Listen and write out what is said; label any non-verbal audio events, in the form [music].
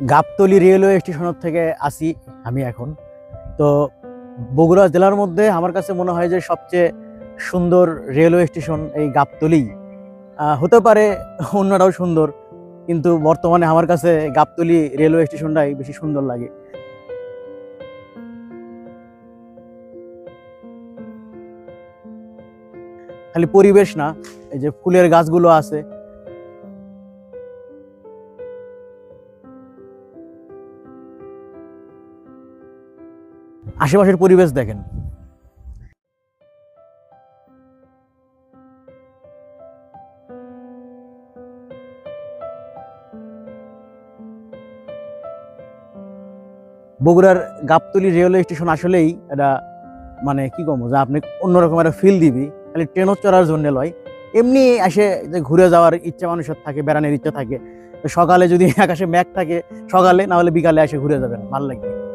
Gabtali railway স্টেশনের থেকে আসি আমি এখন। তো বগুড়া জেলার মধ্যে আমার কাছে মনে হয় যে সবচেয়ে সুন্দর রেলওয়ে স্টেশন এই গাবতলি। হতে পারে অন্যটাও সুন্দর, কিন্তু বর্তমানে আমার কাছে গাবতলি রেলওয়ে স্টেশনটাই বেশি সুন্দর লাগে। খালি পরিবেশ না, এই যে ফুলের গাছগুলো আছে আশেপাশের পরিবেশ দেখেন। বগুড়ার গাবতলি রেলওয়ে স্টেশন আসলেই এটা মানে কি কম, যে আপনি অন্যরকম একটা ফিল দিবি। খালি ট্রেনও চড়ার জন্য লয়। এমনি এসে যে ঘুরে যাওয়ার ইচ্ছা মানুষের থাকে, বেড়ানোর ইচ্ছা থাকে সকালে যদি [laughs] আকাশে ম্যাগ থাকে, সকালে না হলে বিকালে এসে ঘুরে যাবেন, ভালো লাগবে।